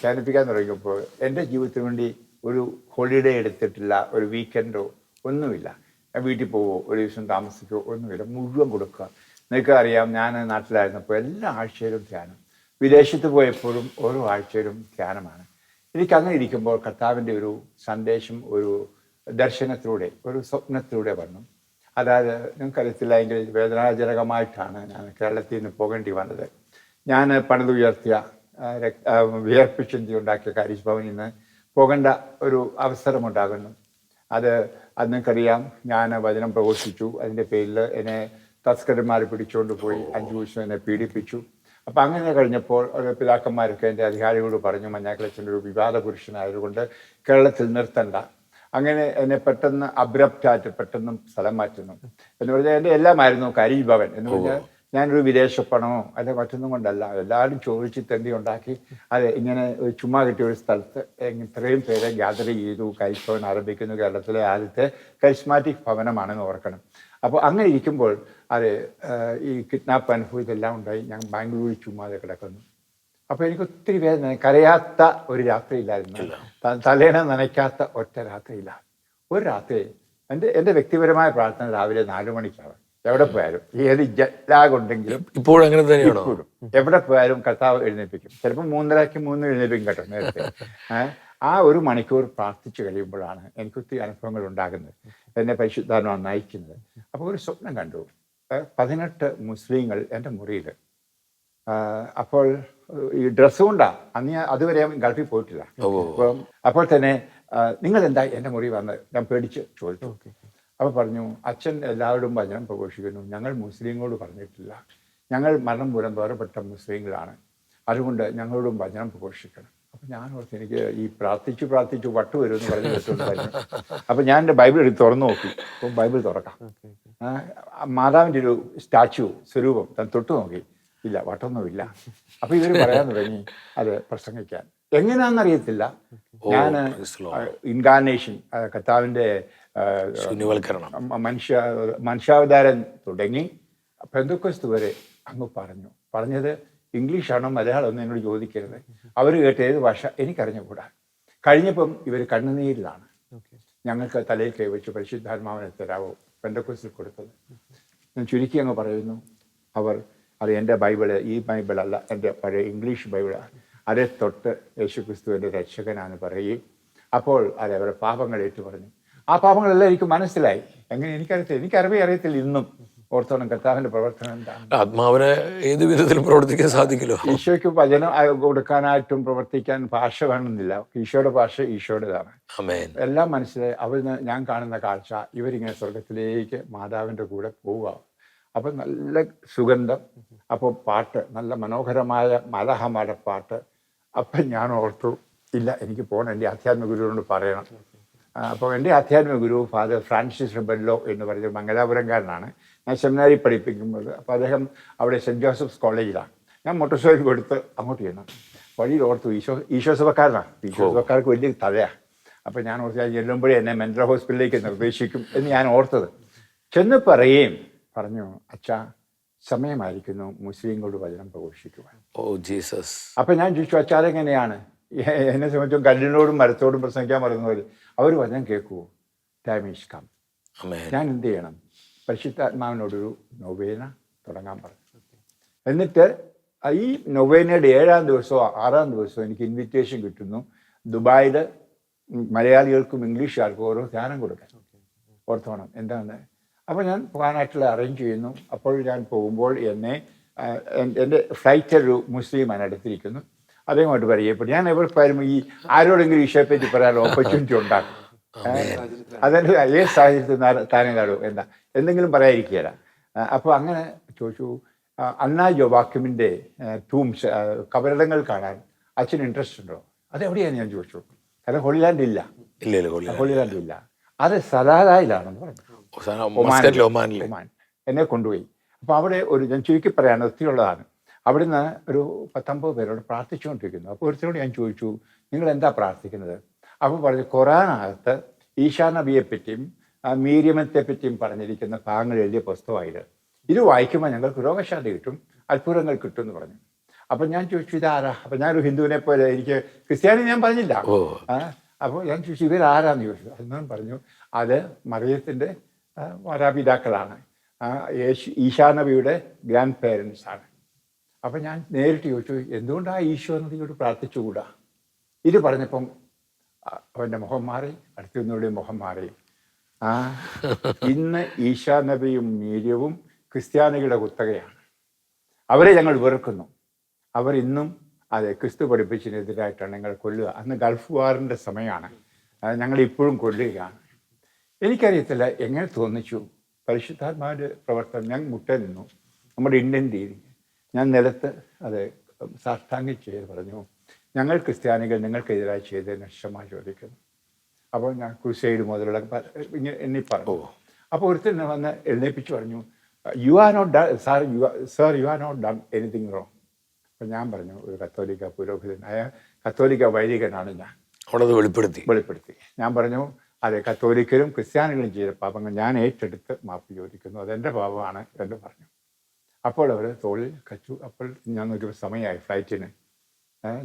S2: ധ്യാനിപ്പിക്കാൻ തുടങ്ങിയപ്പോൾ എന്റെ ജീവിതത്തിന് വേണ്ടി ഒരു ഹോളിഡേ എടുത്തിട്ടില്ല ഒരു വീക്കെൻഡോ ഒന്നുമില്ല. ഞാൻ വീട്ടിൽ പോവോ ഒരു ദിവസം താമസിക്കുമോ ഒന്നുമില്ല. മുഴുവൻ കൊടുക്കുക. നിങ്ങൾക്ക് അറിയാം ഞാൻ നാട്ടിലായിരുന്നപ്പോൾ എല്ലാ ആഴ്ചയിലും ധ്യാനം. വിദേശത്ത് പോയപ്പോഴും ഓരോ ആഴ്ചയിലും ധ്യാനമാണ്. എനിക്കങ്ങനെ ഇരിക്കുമ്പോൾ കർത്താവിന്റെ ഒരു സന്ദേശം ഒരു ദർശനത്തിലൂടെ ഒരു സ്വപ്നത്തിലൂടെ വന്നു. അതായത് നിങ്ങൾക്കറിയത്തില്ല എങ്കിൽ വേദനാജനകമായിട്ടാണ് ഞാൻ കേരളത്തിൽ നിന്ന് പോകേണ്ടി വന്നത്. ഞാൻ പണിതുയർത്തിയ ഉയർത്തിയ രക്ത- ആ, വിയർപ്പ് ചിന്തി ഉണ്ടാക്കിയ കാരീഷ് ഭവനിൽ നിന്ന് പോകേണ്ട ഒരു അവസരമുണ്ടാകുന്നു. അത് അത് നിങ്ങൾക്കറിയാം. ഞാൻ വചനം പ്രഘോഷിച്ചു. അതിന്റെ പേരിൽ എന്നെ തസ്കരന്മാർ പിടിച്ചുകൊണ്ട് പോയി അഞ്ചു ദിവസം എന്നെ പീഡിപ്പിച്ചു. അപ്പം അങ്ങനെ കഴിഞ്ഞപ്പോൾ ഒരു പിതാക്കന്മാരൊക്കെ എന്റെ അധികാരികളോട് പറഞ്ഞു മഞ്ഞാക്കളച്ചന്റെ ഒരു വിവാദ പുരുഷനായതുകൊണ്ട് കേരളത്തിൽ നിർത്തണ്ട. അങ്ങനെ എന്നെ പെട്ടെന്ന് അബ്രപ്റ്റായിട്ട് പെട്ടെന്ന് സ്ഥലം മാറ്റുന്നു. എന്ന് പറഞ്ഞാൽ എന്റെ എല്ലാമായിരുന്നു കരീഭവൻ എന്ന് പറഞ്ഞാൽ ഞാനൊരു വിദേശ പണമോ അല്ലെ മറ്റൊന്നും കൊണ്ടല്ല. എല്ലാവരും ചോദിച്ച് തന്നെ ഉണ്ടാക്കി? അത് ഇങ്ങനെ ഒരു ചുമ്മാ കിട്ടിയ ഒരു സ്ഥലത്ത് ഇത്രയും പേരെ ഗ്യാദർ ചെയ്തു കരിഭവൻ ആരംഭിക്കുന്നു കേരളത്തിലെ ആദ്യത്തെ കരിസ്മാറ്റിക് ഭവനമാണെന്ന് ഓർക്കണം. അപ്പോൾ അങ്ങനെ ഇരിക്കുമ്പോൾ അത് ഈ കിഡ്നാപ്പ് അനുഭവം ഇതെല്ലാം ഉണ്ടായി. ഞാൻ ബാംഗ്ലൂരിൽ ചുമ്മാതെ കിടക്കുന്നു. അപ്പോൾ എനിക്ക് ഒത്തിരി വേദന കരയാത്ത ഒരു രാത്രിയില്ലായിരുന്നു തലേണ നനയ്ക്കാത്ത ഒറ്റ രാത്രിയില്ല ഒരു രാത്രി എന്റെ എന്റെ വ്യക്തിപരമായ പ്രാർത്ഥന രാവിലെ നാലു മണിക്കാണ്. എവിടെ പോയാലും ഏത് ജലാഗ് ഉണ്ടെങ്കിലും
S1: ഇപ്പോഴും അങ്ങനെ തന്നെയാണോ?
S2: എവിടെ പോയാലും കർത്താവ് എഴുന്നേൽപ്പിക്കും. ചിലപ്പോൾ മൂന്നരയ്ക്ക് മൂന്ന് എഴുന്നേൽപ്പിക്കും കേട്ടോ നേരത്തെ. ആ ഒരു മണിക്കൂർ പ്രാർത്ഥിച്ചു കഴിയുമ്പോഴാണ് എനിക്ക് ഒത്തിരി അനുഭവങ്ങൾ ഉണ്ടാകുന്നത്. എന്നെ പരിശുദ്ധാരണമാണ് നയിക്കുന്നത്. അപ്പോൾ ഒരു സ്വപ്നം കണ്ടു. പതിനെട്ട് മുസ്ലിങ്ങൾ എന്റെ മുറിയിൽ. അപ്പോൾ ഈ ഡ്രസ്സ് കൊണ്ടാ അന്ന് ഞാൻ അതുവരെ ഗൾഫിൽ പോയിട്ടില്ല. അപ്പോൾ തന്നെ നിങ്ങൾ എന്താ എന്റെ മുറി വന്ന് ഞാൻ പേടിച്ച് ചോദിച്ചു. അപ്പോൾ പറഞ്ഞു അച്ഛൻ എല്ലാവരോടും വചനം പ്രഘോഷിക്കുന്നു. ഞങ്ങൾ മുസ്ലിങ്ങളോട് പറഞ്ഞിട്ടില്ല. ഞങ്ങൾ മരണം മൂലം വേറെപ്പെട്ട മുസ്ലിങ്ങളാണ്. അതുകൊണ്ട് ഞങ്ങളോടും വചനം പ്രഘോഷിക്കണം. അപ്പം ഞാൻ ഓർത്ത് എനിക്ക് ഈ പ്രാർത്ഥിച്ചു പ്രാർത്ഥിച്ചു വട്ടു വരുമെന്ന് പറഞ്ഞ് കേട്ടുകൊണ്ട് പറഞ്ഞു അപ്പം ഞാൻ എന്റെ ബൈബിൾ എടുത്ത് തുറന്നു നോക്കി. അപ്പം ബൈബിൾ തുറക്കാം. മാതാവിന്റെ ഒരു സ്റ്റാച്ചു സ്വരൂപം ഞാൻ തൊട്ട് നോക്കി. ഇല്ല വട്ടൊന്നുമില്ല. അപ്പം ഇവർ പറയാൻ തുടങ്ങി അത് പ്രസംഗിക്കാൻ. എങ്ങനെയാണെന്നറിയത്തില്ല. ഞാൻ
S1: ഇൻകാർണേഷൻ the
S2: മനുഷ്യ മനുഷ്യാവതാരം തുടങ്ങി പെന്തക്കൊസ്തു വരെ അങ്ങ് പറഞ്ഞു. പറഞ്ഞത് ഇംഗ്ലീഷാണോ മലയാളമെന്ന് എന്നോട് ചോദിക്കരുത്. അവർ കേട്ട ഏത് ഭാഷ എനിക്കറിഞ്ഞുകൂടാ. കഴിഞ്ഞപ്പം ഇവർ കണ്ണുനീരിലാണ്. ഞങ്ങൾക്ക് തലയിൽ കൈവച്ച് പരിശുദ്ധാത്മാവിനെ തരാവോ? പെന്തക്കോസിൽ കൊടുത്തത്. ഞാൻ ചുരുക്കി അങ്ങ് പറയുന്നു. അവർ അത് എന്റെ ബൈബിൾ ഈ ബൈബിളല്ല എന്റെ പഴയ ഇംഗ്ലീഷ് ബൈബിളാണ് അതേ തൊട്ട് യേശുക്രിസ്തുവിന്റെ രക്ഷകനാണ് പറയുകയും അപ്പോൾ അത് അവരുടെ പാപങ്ങൾ ഏറ്റു പറഞ്ഞു ആ പാപങ്ങളെല്ലാം എനിക്ക് മനസ്സിലായി. എങ്ങനെ എനിക്കറിയത്തില്ല. എനിക്കറിവേ അറിയത്തില്ല ഇന്നും ഓർത്തോണം കർത്താവിന്റെ പ്രവർത്തനം എന്താണ്.
S1: ആത്മാവിനെ ഏത് വിധത്തിൽ പ്രവർത്തിക്കാൻ സാധിക്കില്ല
S2: ഈശോയ്ക്ക് വചനം കൊടുക്കാനായിട്ടും പ്രവർത്തിക്കാൻ ഭാഷ വേണമെന്നില്ല. ഈശോയുടെ ഭാഷ ഈശോയുടേതാണ്. എല്ലാം മനസ്സിലായി. അവിടുന്ന് ഞാൻ കാണുന്ന കാഴ്ച ഇവരിങ്ങനെ സ്വർഗത്തിലേക്ക് മാതാവിന്റെ കൂടെ പോവുക. അപ്പം നല്ല സുഗന്ധം അപ്പോൾ പാട്ട് നല്ല മനോഹരമായ മലഹമട പാട്ട്. അപ്പം ഞാൻ ഓർത്തു ഇല്ല എനിക്ക് പോകണം. എന്റെ ആധ്യാത്മിക ഗുരുവിനോട് പറയണം. അപ്പോൾ എന്റെ ആധ്യാത്മിക ഗുരു ഫാദർ ഫ്രാൻസിസ് റിബല്ലോ എന്ന് പറഞ്ഞ മംഗലാപുരംകാരനാണ്. ഞാൻ സെമിനാരി പഠിപ്പിക്കുമ്പോൾ അപ്പോൾ അദ്ദേഹം അവിടെ സെന്റ് ജോസഫ്സ് കോളേജിലാണ്. ഞാൻ മോട്ടോർ സൈക്കിൾ കൊടുത്ത് അങ്ങോട്ട് ചെയ്യണം വഴി ഓർത്തു ഈശോ ഈശോ സഭക്കാരനാണ് ഈശോ സഭക്കാർക്ക് വലിയ തലയാണ് അപ്പോൾ ഞാൻ ഓർത്ത് ഞാൻ ചെല്ലുമ്പോഴേ എന്നെ മെന്റൽ ഹോസ്പിറ്റലിലേക്ക് നിർദ്ദേശിക്കും എന്ന് ഞാൻ ഓർത്തത്. ചെന്ന് പറയുകയും പറഞ്ഞു അച്ഛാ സമയമായിരിക്കുന്നു. മുസ്ലിങ്ങളുടെ വചനം പ്രഘോഷിക്കുവാൻ.
S1: Oh Jesus.
S2: അപ്പം ഞാൻ ചോദിച്ചു അച്ചാരെങ്ങനെയാണ് എന്നെ സംബന്ധിച്ചും കല്ലിനോടും മരത്തോടും പ്രസംഗിക്കാൻ പറയുന്നവർ അവർ വചനം കേൾക്കുമോ ടൈം ഈസ് കം ഞാൻ എന്ത് ചെയ്യണം? പരിശുദ്ധാത്മാവിനോടൊരു നൊവേന തുടങ്ങാൻ പറഞ്ഞു. എന്നിട്ട് ഈ നൊവേനയുടെ ഏഴാം ദിവസമോ ആറാം ദിവസമോ എനിക്ക് ഇൻവിറ്റേഷൻ കിട്ടുന്നു. ദുബായിൽ മലയാളികൾക്കും ഇംഗ്ലീഷുകാർക്കും ഓരോ ധ്യാനം കൊടുക്കാൻ. ഓർത്തോണം. എന്താണ് അപ്പോൾ ഞാൻ പോകാനായിട്ടുള്ള അറേഞ്ച് ചെയ്യുന്നു. അപ്പോൾ ഞാൻ പോകുമ്പോൾ എന്നെ എന്റെ ഫ്ലൈറ്റ് ഒരു മുസ്ലിമാണ് അടുത്തിരിക്കുന്നു അദ്ദേഹമായിട്ട് പരിചയപ്പെട്ടു ഞാൻ എവിടെ പോയാലും ഈ ആരോടെങ്കിലും ഈശോയെപ്പറ്റി പറയാൻ ഓപ്പർച്യൂണിറ്റി ഉണ്ടാക്കും. അതെന്റെ ഏത് സാഹചര്യത്തിൽ താനേ നാടോ? എന്താ? എന്തെങ്കിലും പറയാതിരിക്കുകയില്ല. അപ്പോൾ അങ്ങനെ ചോദിച്ചു അന്നാ അണ്ണാ ജോവാക്യമിന്റെ ടൂംസ് കബരടങ്ങൾ കാണാൻ അച്ഛന് ഇൻട്രസ്റ്റ് ഉണ്ടോ? അതെവിടെയാണ് ഞാൻ ചോദിച്ചു. കാരണം ഹോളിലാൻഡ് ഇല്ല. ഹോളിലാൻഡ് ഇല്ല. അത് സലാലായിലാണെന്ന് പറഞ്ഞു. ഒമാൻ. എന്നെ കൊണ്ടുപോയി. അപ്പോൾ അവിടെ ഒരു ഞാൻ ചുരുക്കി പറയാൻ ഒത്തിരിയുള്ളതാണ് അവിടുന്ന് ഒരു പത്തൊമ്പത് പേരോട് പ്രാർത്ഥിച്ചുകൊണ്ടിരിക്കുന്നു. അപ്പോൾ ഒരുത്തരോട് ഞാൻ ചോദിച്ചു നിങ്ങൾ എന്താ പ്രാർത്ഥിക്കുന്നത്? അപ്പോൾ പറഞ്ഞു ഖുറാനകത്ത് ഈശാ നബിയെപ്പറ്റിയും പറ്റിയും ആ, മീരിയമത്തെ പറ്റിയും പറഞ്ഞിരിക്കുന്ന ഭാഗങ്ങൾ എഴുതിയ പുസ്തകമായത്. ഇത് വായിക്കുമ്പോൾ ഞങ്ങൾക്ക് രോഗശാന്തി കിട്ടും അത്ഭുതങ്ങൾ കിട്ടും എന്ന് പറഞ്ഞു. അപ്പം ഞാൻ ചോദിച്ചു ഇതാരാ? അപ്പം ഞാനൊരു ഹിന്ദുവിനെ പോലെ എനിക്ക് ക്രിസ്ത്യാനി ഞാൻ പറഞ്ഞില്ല. അപ്പോൾ ഞാൻ ചോദിച്ചു ഇവരാരാന്ന് ചോദിച്ചു. അന്നും പറഞ്ഞു അത് മറിയത്തിന്റെ മാതാപിതാക്കളാണ്. യേശു ഈശാനബിയുടെ ഗ്രാൻഡ് പേരൻസ് ആണ് അപ്പം ഞാൻ നേരിട്ട് ചോദിച്ചു എന്തുകൊണ്ടാണ് ഈശോ നദിയോട് പ്രാർത്ഥിച്ചുകൂടാ? ഇത് പറഞ്ഞപ്പം അവന്റെ മുഖം മാറി അടുത്തുനിന്നൂടെ മുഖം മാറി. ആ ഇന്ന് ഈശാ നബിയും മീര്യവും ക്രിസ്ത്യാനികളുടെ കുത്തകയാണ്. അവരെ ഞങ്ങൾ വെറുക്കുന്നു. അവർ ഇന്നും അതെ ക്രിസ്തു പഠിപ്പിച്ചതിനെതിരായിട്ടാണ് ഞങ്ങൾ കൊല്ലുക. അന്ന് ഗൾഫ് വാറിന്റെ സമയമാണ്. ഞങ്ങൾ ഇപ്പോഴും കൊല്ലുകയാണ്. എനിക്കറിയത്തില്ല എങ്ങനെ തോന്നിച്ചു? പരിശുദ്ധാത്മാവിന്റെ പ്രവർത്തനം ഞാൻ മുട്ട നിന്നു. നമ്മുടെ ഇന്ത്യൻ രീതി. ഞാൻ നിലത്ത് അത് സാഷ്ടാംഗം ചെയ്ത് പറഞ്ഞു ഞങ്ങൾ ക്രിസ്ത്യാനികൾ നിങ്ങൾക്കെതിരായി ചെയ്തതിന് ക്ഷമ ചോദിക്കുന്നു. അപ്പോൾ ഞാൻ ക്രൂസൈഡ് മുതലുള്ള ഇങ്ങനെ എന്നീ പറഞ്ഞു. അപ്പോൾ ഒരുത്തൻ വന്ന് എഴുന്നേപ്പിച്ച് പറഞ്ഞു you are not done sir you sir you are not done anything wrong അപ്പം ഞാൻ പറഞ്ഞു ഒരു കത്തോലിക്ക പുരോഹിതൻ അയാൾ കത്തോലിക്ക വൈദികനാണ് ഞാൻ.
S1: അവിടെ വെളിപ്പെടുത്തി.
S2: വെളിപ്പെടുത്തി. ഞാൻ പറഞ്ഞു അതെ കത്തോലിക്കരും ക്രിസ്ത്യാനികളും ചെയ്ത പാപങ്ങൾ ഞാൻ ഏറ്റെടുത്ത് മാപ്പ് ചോദിക്കുന്നു അതെന്റെ പാപമാണ് എന്ന് പറഞ്ഞു. അപ്പോൾ അവർ തോളിൽ കച്ചു. അപ്പോൾ ഞാൻ നോക്കിയപ്പോൾ സമയമായി ഫ്ലൈറ്റിന്.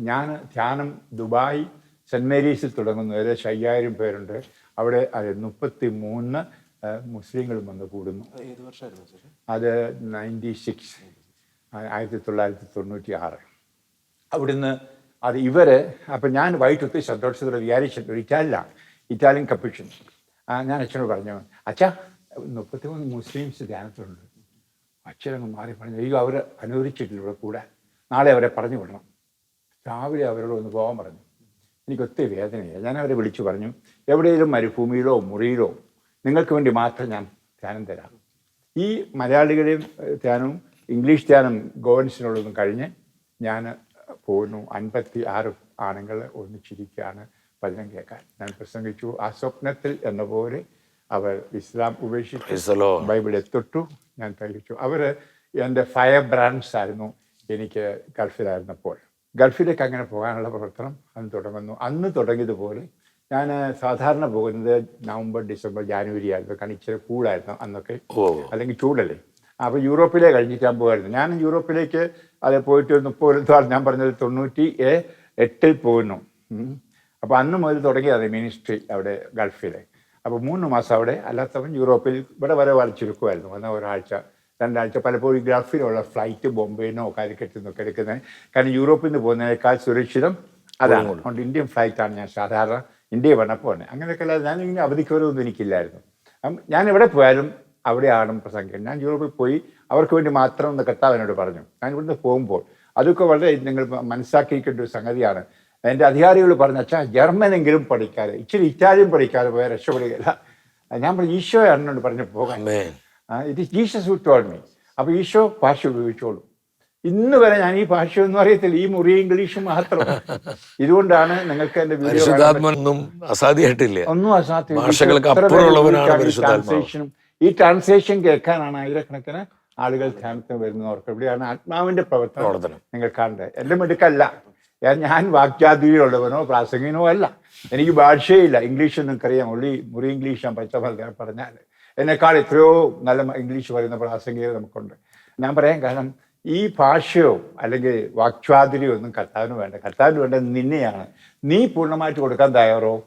S2: ഞാൻ ധ്യാനം ദുബായ് സെന്റ് മേരീസിൽ തുടങ്ങുന്നു. ഏകദേശം അയ്യായിരം പേരുണ്ട്. അവിടെ അത് മുപ്പത്തി മൂന്ന് മുസ്ലിങ്ങളും വന്ന് കൂടുന്നു. അത് നയന്റി സിക്സ് ആയിരത്തി തൊള്ളായിരത്തി തൊണ്ണൂറ്റി ആറ് അവിടുന്ന് അത് ഇവർ അപ്പം ഞാൻ വൈകിട്ടൊത്തി സന്തോഷത്തോടെ വിചാരിച്ചിട്ട് ഒരു ഇറ്റാലിയനാണ് ഇറ്റാലിയൻ കപ്പീഷൻ ഞാൻ അച്ഛനോട് പറഞ്ഞു അച്ഛാ മുപ്പത്തിമൂന്ന് മുസ്ലിംസ് ധ്യാനത്തിലുണ്ട്. അച്ഛനങ്ങ് മാറി പറഞ്ഞു അയ്യോ അവർ അനുവദിച്ചിട്ടില്ല ഇവിടെ കൂടെ. നാളെ അവരെ പറഞ്ഞു വിടണം. രാവിലെ അവരോട് ഒന്ന് പോകാൻ പറഞ്ഞു. എനിക്ക് ഒത്തിരി വേദനയായി ഞാൻ അവരെ വിളിച്ചു പറഞ്ഞു എവിടെയെങ്കിലും മരുഭൂമിയിലോ മുറിയിലോ നിങ്ങൾക്ക് വേണ്ടി മാത്രം ഞാൻ ധ്യാനം തരാം. ഈ മലയാളികളുടെയും ധ്യാനവും ഇംഗ്ലീഷ് ധ്യാനം ഗോവൻസിനുള്ളതും കഴിഞ്ഞ് ഞാൻ പോകുന്നു. അൻപത്തി ആറ് ആണുങ്ങൾ ഒന്നിച്ചിരിക്കുകയാണ് ഭജനം കേൾക്കാൻ. ഞാൻ പ്രസംഗിച്ചു ആ സ്വപ്നത്തിൽ എന്ന പോലെ അവർ ഇസ്ലാം ഉപേക്ഷിച്ചു ബൈബിളെ തൊട്ടു. ഞാൻ കഴിച്ചു അവർ എന്റെ ഫയർ ബ്രാൻഡ്സ് ആയിരുന്നു എനിക്ക് ഗൾഫിലായിരുന്നപ്പോൾ. ഗൾഫിലേക്ക് അങ്ങനെ പോകാനുള്ള പ്രവർത്തനം അന്ന് തുടങ്ങുന്നു. അന്ന് തുടങ്ങിയതുപോലെ ഞാൻ സാധാരണ പോകുന്നത് നവംബർ ഡിസംബർ ജാനുവരി ആയിരുന്നു. കാരണം ഇച്ചിരി കൂളായിരുന്നു അന്നൊക്കെ. അല്ലെങ്കിൽ ചൂടല്ലേ. അപ്പോൾ യൂറോപ്പിലേ കഴിഞ്ഞിട്ട് ഞാൻ പോകുമായിരുന്നു ഞാൻ യൂറോപ്പിലേക്ക് അത് പോയിട്ട് മുപ്പത് ഞാൻ പറഞ്ഞത് തൊണ്ണൂറ്റി എട്ടിൽ പോകുന്നു അപ്പോൾ അന്ന് മുതൽ തുടങ്ങിയത് മിനിസ്ട്രി അവിടെ ഗൾഫിലെ അപ്പോൾ മൂന്ന് മാസം അവിടെ. അല്ലാത്തവൻ യൂറോപ്പിൽ ഇവിടെ വരെ വളരെ ചുരുക്കമായിരുന്നു വന്ന ഒരാഴ്ച രണ്ടാഴ്ച പലപ്പോഴും ഗൾഫിലുള്ള ഫ്ലൈറ്റ് ബോംബെന്നോ കാലിക്കറ്റിൽ നിന്നൊക്കെ എടുക്കുന്നത് കാരണം യൂറോപ്പിൽ നിന്ന് പോകുന്നതിനേക്കാൾ സുരക്ഷിതം അതാണ്. അതുകൊണ്ട് ഇന്ത്യൻ ഫ്ലൈറ്റാണ് ഞാൻ സാധാരണ ഇന്ത്യയിൽ വന്നപ്പോൾ പോകുന്നത് അങ്ങനെയൊക്കെ അല്ലാതെ ഞാനിങ്ങനെ അവധിക്ക് വരുമൊന്നും എനിക്കില്ലായിരുന്നു. അപ്പം ഞാൻ എവിടെ പോയാലും അവിടെയാണ് പ്രസംഗിക്കുന്നത് ഞാൻ യൂറോപ്പിൽ പോയി അവർക്ക് വേണ്ടി മാത്രം എന്ന് കർത്താവിനോട് പറഞ്ഞു. ഞാൻ ഇവിടുന്ന് പോകുമ്പോൾ അതൊക്കെ വളരെ നിങ്ങൾ മനസ്സാക്കിയിരിക്കേണ്ട ഒരു സംഗതിയാണ്. എന്റെ അധികാരികൾ പറഞ്ഞു അച്ഛാ ജർമ്മനെങ്കിലും പഠിക്കാതെ ഇച്ചിരി ഇറ്റാലിയൻ പഠിക്കാതെ പോയാൽ രക്ഷപ്പെടുകയില്ല. ഞാൻ പറഞ്ഞു ഈശോ എന്നോട് പറഞ്ഞു പോകാൻ. ഇത് ജീസസ് ഹു ടോൾ മീ അപ്പോൾ ഈശോ ഭാഷ ഉപയോഗിച്ചോളൂ. ഇന്ന് വരെ ഞാൻ ഈ ഭാഷയൊന്നും അറിയത്തില്ല ഈ മുറി ഇംഗ്ലീഷ് മാത്രം. ഇതുകൊണ്ടാണ് നിങ്ങൾക്ക് എന്റെ വീഡിയോ
S1: അസാധ്യമായിട്ടില്ല.
S2: ഒന്നും അസാധ്യം ഈ ട്രാൻസ്ലേഷൻ കേൾക്കാനാണ് ആയിരക്കണക്കിന് ആളുകൾ ധ്യാനത്തിന് വരുന്നവർക്ക്. ഇവിടെയാണ് ആത്മാവിന്റെ പ്രവർത്തനം നിങ്ങൾ കാണേണ്ടത്. എല്ലാം മിടുക്കല്ല ഞാൻ വാക്ചാതുര്യമുള്ളവനോ പ്രാസംഗികനോ അല്ല. എനിക്ക് ഭാഷയില്ല. ഇംഗ്ലീഷ് നിങ്ങൾക്കറിയാം. ഉള്ളി മുറി ഇംഗ്ലീഷ് ഞാൻ പച്ച പറഞ്ഞാൽ. എന്നെക്കാൾ എത്രയോ നല്ല ഇംഗ്ലീഷ് പറയുന്ന പ്രാസംഗികർ നമുക്കുണ്ട്. ഞാൻ പറയാൻ കാരണം ഈ ഭാഷയോ അല്ലെങ്കിൽ വാക്യാതിരിയോ ഒന്നും കർത്താവിന് വേണ്ട. കർത്താവിന് വേണ്ട നിന്നെയാണ്. നീ പൂർണമായിട്ട് കൊടുക്കാൻ തയ്യാറോ?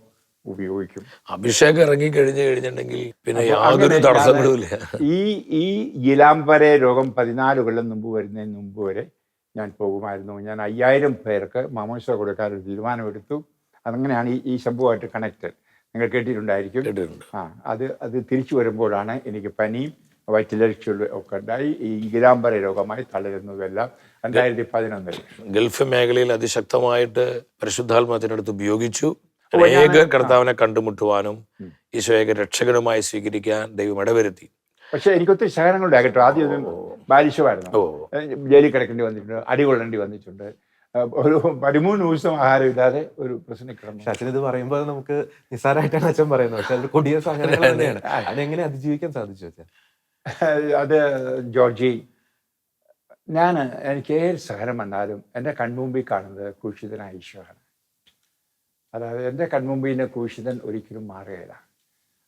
S2: ഉപയോഗിക്കും.
S1: അഭിഷേകം ഇറങ്ങി കഴിഞ്ഞു കഴിഞ്ഞിട്ടുണ്ടെങ്കിൽ പിന്നെ യാതൊരു
S2: ഈ ഈ ഗിലാംബരെ രോഗം പതിനാല് കൊല്ലം മുമ്പ് വരുന്നതിന് മുമ്പ് വരെ ഞാൻ പോകുമായിരുന്നു. ഞാൻ അയ്യായിരം പേർക്ക് മാമോസ കൊടുക്കാൻ ഒരു തീരുമാനമെടുത്തു. അതങ്ങനെയാണ് ഈ സംഭവമായിട്ട് കണക്റ്റഡ് നിങ്ങൾ കേട്ടിട്ടുണ്ടായിരിക്കും. ആ അത് അത് തിരിച്ചു വരുമ്പോഴാണ് എനിക്ക് പനിയും വയറ്റിലരിച്ചുള്ള ഒക്കെ ഉണ്ടായി. ഈ ഗിരാംബര രോഗമായി തളരുന്നതെല്ലാം രണ്ടായിരത്തി പതിനൊന്നിൽ
S1: ഗൾഫ് മേഖലയിൽ അതിശക്തമായിട്ട് പരിശുദ്ധാത്മത്തിനടുത്ത് ഉപയോഗിച്ചു. അനേക കർത്താവിനെ കണ്ടുമുട്ടുവാനും ഈശോയെ രക്ഷകനുമായി സ്വീകരിക്കാൻ ദൈവം ഇടവരുത്തി.
S2: പക്ഷെ എനിക്കൊത്തിരി സഹനങ്ങളുണ്ട് കേട്ടോ. ആദ്യം ബാലിശമായിരുന്നു ജയിലിൽ കിടക്കേണ്ടി വന്നിട്ടുണ്ട്. അടി കൊള്ളേണ്ടി വന്നിട്ടുണ്ട്. ഒരു പതിമൂന്ന് ദിവസം ആഹാരമില്ലാതെ ഒരു പ്രശ്നം കിടന്നു.
S3: അച്ഛൻ ഇത് പറയുമ്പോൾ നമുക്ക് നിസ്സാരമായിട്ടാണ് അച്ഛൻ പറയുന്നത്. പക്ഷെ അത് കൊടിയ തന്നെയാണ്. അതെങ്ങനെ അതിജീവിക്കാൻ സാധിച്ചു അച്ഛൻ?
S2: അത് ജോർജി ഞാൻ എനിക്ക് ഏത് സഹനം വന്നാലും എന്റെ കൺമുമ്പിൽ കാണുന്നത് ക്രൂശിതനായ ഈശോയാണ് അതായത് എന്റെ കൺമുമ്പിൽ നിന്ന് ക്രൂശിതൻ ഒരിക്കലും മാറുകയില്ല.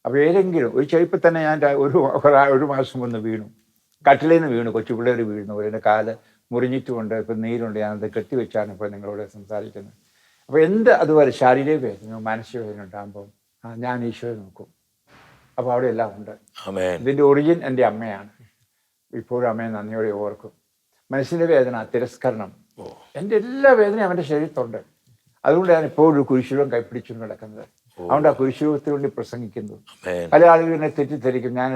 S2: അപ്പോൾ ഏതെങ്കിലും ഒരു ചെരുപ്പിൽ തന്നെ ഞാൻ ഒരു ഒരാ- മാസം ഒന്ന് വീണു. കട്ടിലിൽ നിന്ന് വീണു കൊച്ചു പിള്ളേർ വീഴുന്നു എന്റെ കാൽ മുറിഞ്ഞിട്ടുമുണ്ട് ഇപ്പം നീരുണ്ട്. ഞാനത് കെട്ടിവെച്ചാണ് ഇപ്പോൾ നിങ്ങളോട് സംസാരിക്കുന്നത്. അപ്പോൾ എന്ത് അതുപോലെ ശാരീരിക വേദന മാനസിക വേദന ഉണ്ടാകുമ്പോൾ ആ ഞാൻ ഈശോയെ നോക്കും. അപ്പോൾ അവിടെ എല്ലാം ഉണ്ട്. ഇതിന്റെ ഒറിജിൻ എന്റെ അമ്മയാണ്. ഇപ്പോഴും അമ്മയെ നന്ദിയോടെ ഓർക്കും. മനസ്സിന്റെ വേദന തിരസ്കരണം. എന്റെ എല്ലാ വേദനയും അവന്റെ ശരീരത്തുണ്ട്. അതുകൊണ്ട് ഞാൻ ഇപ്പോഴും കുരിശിലും കൈപ്പിടിച്ചും നടക്കുന്നത്. അതുകൊണ്ട് ആ കുരിശുരൂപത്തിന് വേണ്ടി പ്രസംഗിക്കുന്നു. പല ആളുകളെ എന്നെ തെറ്റിദ്ധരിക്കും. ഞാൻ